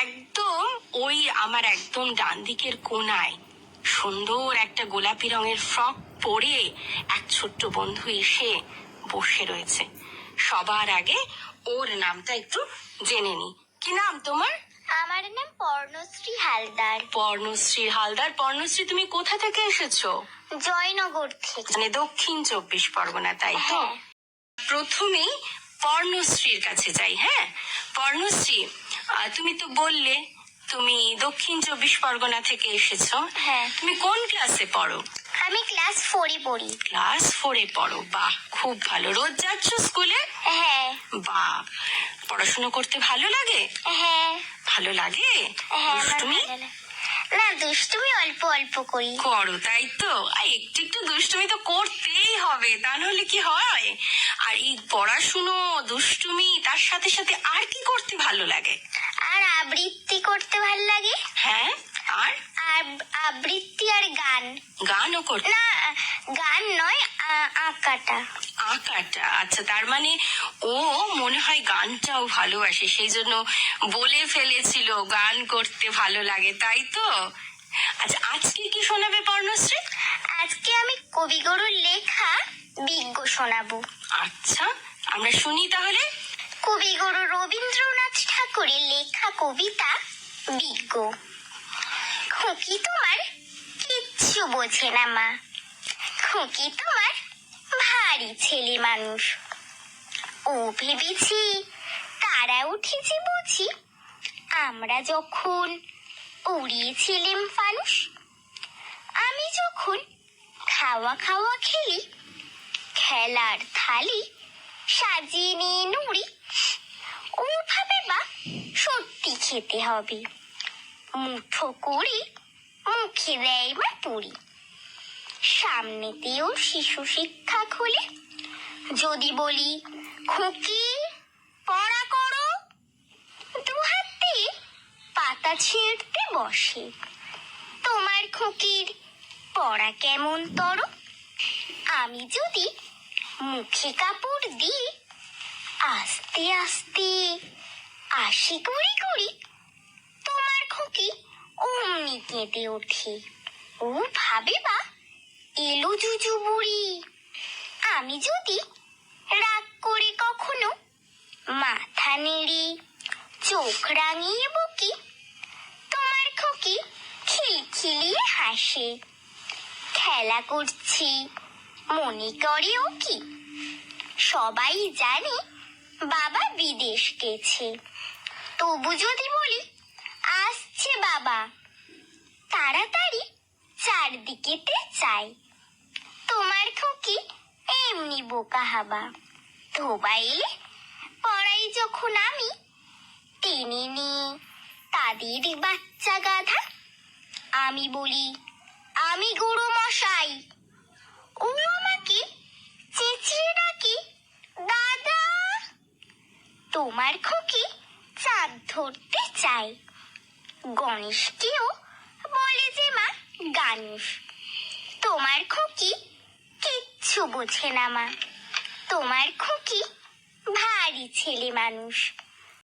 একদম ওই আমার একদম ডান দিকের কোনায়। সুন্দর একটা গোলাপি রঙের ফ্রক পরে এক ছোট্ট বন্ধু এসে বসে রয়েছে। সবার আগে ওর নামটা একটু জেনে নি। কি নাম তোমার? আমার নাম পর্ণশ্রী হালদার। পর্ণশ্রী হালদার। পর্ণশ্রী তুমি কোথা থেকে এসেছ? জয়নগর থেকে। মানে দক্ষিণ চব্বিশ পরগনা তাই তো? হ্যাঁ। প্রথমেই পর্ণশ্রীর কাছে যাই হ্যাঁ? পর্ণশ্রী তুমি তো বললে তুমি দক্ষিণ চব্বিশ পরগনা থেকে এসেছ। হ্যাঁ। তুমি কোন ক্লাসে পড়ো? আমি ক্লাস ফোরে পড়ি। ক্লাস ফোরে পড়ো। বাহ খুব ভালো। রোজ যাচ্ছ স্কুলে হ্যাঁ। বাহ পড়াশুনো করতে ভালো লাগে? হ্যাঁ। ভালো লাগে? হ্যাঁ আমার দুষ্টুমি ভালো লাগে। না দুষ্টুমি অল্প অল্প করি। করো তাই তো? আর একটু একটু দুষ্টুমি তো করতেই হবে তা নাহলে কি হয়? আর এই পড়াশুনো দুষ্টুমি তার সাথে সাথে আর কি করতে ভালো লাগে? আর আবৃত্তি করতে ভালো লাগে? হ্যাঁ আর? আর আবৃত্তি আর গান। গানও করতে না গান নয় আঁকাটা। আঁকাটা আচ্ছা তার মানে ও মনে হয় গানটাও ভালোবাসে সেই জন্য বলে ফেলেছিল গান করতে ভালো লাগে তাই তো? আচ্ছা আজকে কি শোনাবে পর্ণশ্রী? আজকে আমি কবিগুরুর লেখা বিজ্ঞ শোনাবো। আচ্ছা আমরা শুনি তাহলে। কবিগুরু রবীন্দ্রনাথ ঠাকুরের লেখা কবিতা বিজ্ঞ। খুকি তোমার কিচ্ছু বোঝে না মা। খুকি তোমার ছেলে মানুষ। ও ভেবেছি, তারা উঠেছে বুঝি। আমরা যখন উড়িয়েছিলাম ফানুষ আমি যখন খাওয়া খাওয়া খেলি, খেলার থালি সাজিয়ে নিয়ে নুড়ি, ওভাবে বা সত্যি খেতে হবে। মুঠো করে মুখে দেয় বা পুরি। সামনেতেও শিশু শিক্ষা খুলে। যদি বলি, খুকি, পড়া করো। দু হাত পাতা ছিঁড়তে বসে। তোমার খুকির পড়া কেমন তর? আমি যদি মুখে কাপড় দিই, আস্তে আস্তে আশি করি করি তোমার খুকি অমনি কেঁদে ওঠে। ও ভাবে বা এলো জুজু বুড়ি। আমি যদি রাগ করে কখনো মাথা নেড়ে, চোখ রাঙিয়ে বকি, তোমার খুকি খিলখিলিয়ে হাসে। খেলা করছি, মনে করে ও কি? সবাই জানে বাবা বিদেশ গেছে। তবু যদি বলি, আসছে বাবা। তাড়াতাড়ি চারদিকেতে চাই। তোমার খুকি এমনি বোকা হাবা। ধোবা এলে পড়াই যখন আমি, টেনে নিয়ে তাদের বাচ্চা গাধা, আমি বলি, আমি গুরু মশাই, ও আমাকে চেঁচিয়ে ডাকে, দাদা, তোমার খুকি চাঁদ ধরতে চায়। গণেশকেও বলে যে মা গানুষ তোমার খুকি কিচ্ছু বোঝে না মা। তোমার খুকি ভারী ছেলে মানুষ।